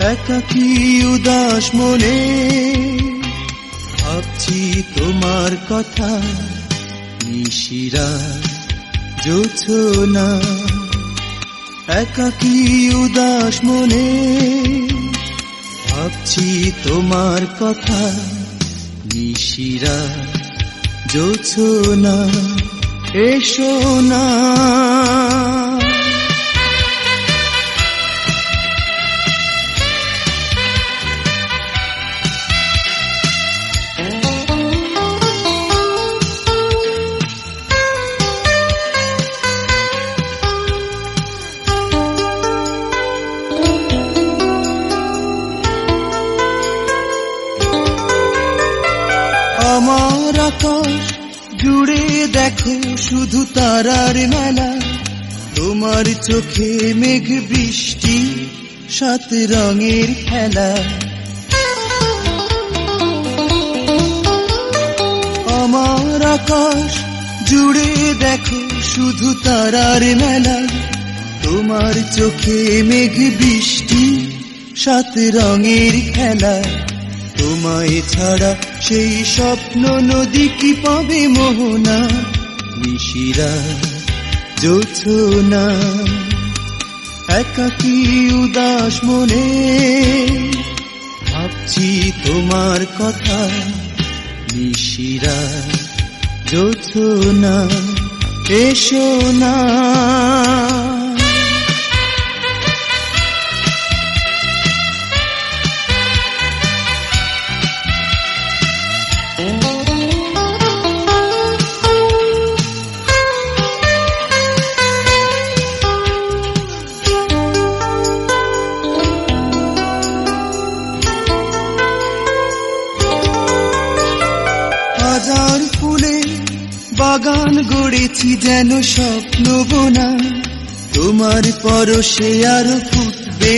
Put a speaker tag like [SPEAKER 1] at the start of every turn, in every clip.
[SPEAKER 1] একাকি উদাস মনে ভাবছি তোমার কথা, নিশিরা জোছনা একাকি উদাস মনে ভাবছি তোমার কথা, নিশিরা জোছনা এসো না। আমার আকাশ জুড়ে দেখো শুধু তারার মেলা। তোমার চোখে মেঘ বৃষ্টি, সাত রঙের খেলা। আমার আকাশ জুড়ে দেখো শুধু তারার মেলা। তোমার চোখে মেঘ বৃষ্টি, সাত রঙের খেলা। তোমায় ছাড়া সেই স্বপ্ন নদী কি পাবে মোহনা? নিশিরা, জোছনা, একাকি উদাস মনে। ভাবছি তোমার কথা, নিশিরা, জোছনা, এসো না। বাগান গড়েছি যেন স্বপ্ন বোনা। তোমার পরশে আরও ফুটবে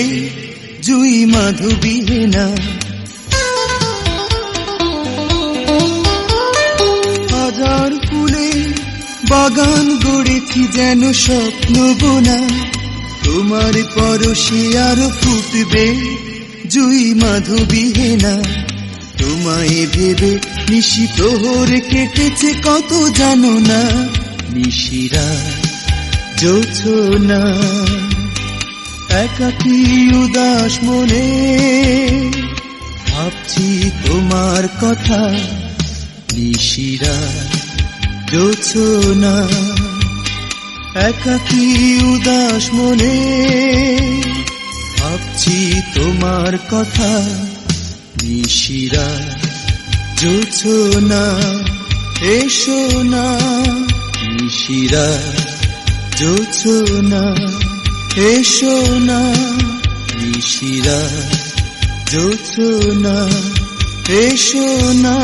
[SPEAKER 1] জুই মাধবী না হাজার ফুলে বাগান গড়েছি যেন স্বপ্ন বোনা। তোমার পরশে আরও ফুটবে জুই মাধবী না তোমায় ভেবে নিশি প্রহর কেটেছে কত জানো না। নিশিরা না, একাকি উদাস মনে। ভাবছি তোমার কথা, নিশিরা না, একাকি উদাস মনে। ভাবছি তোমার কথা নিশিরা। জোছনা এসো না নিশিরা। জোছনা এসো না নিশিরা। জোছনা এসো না।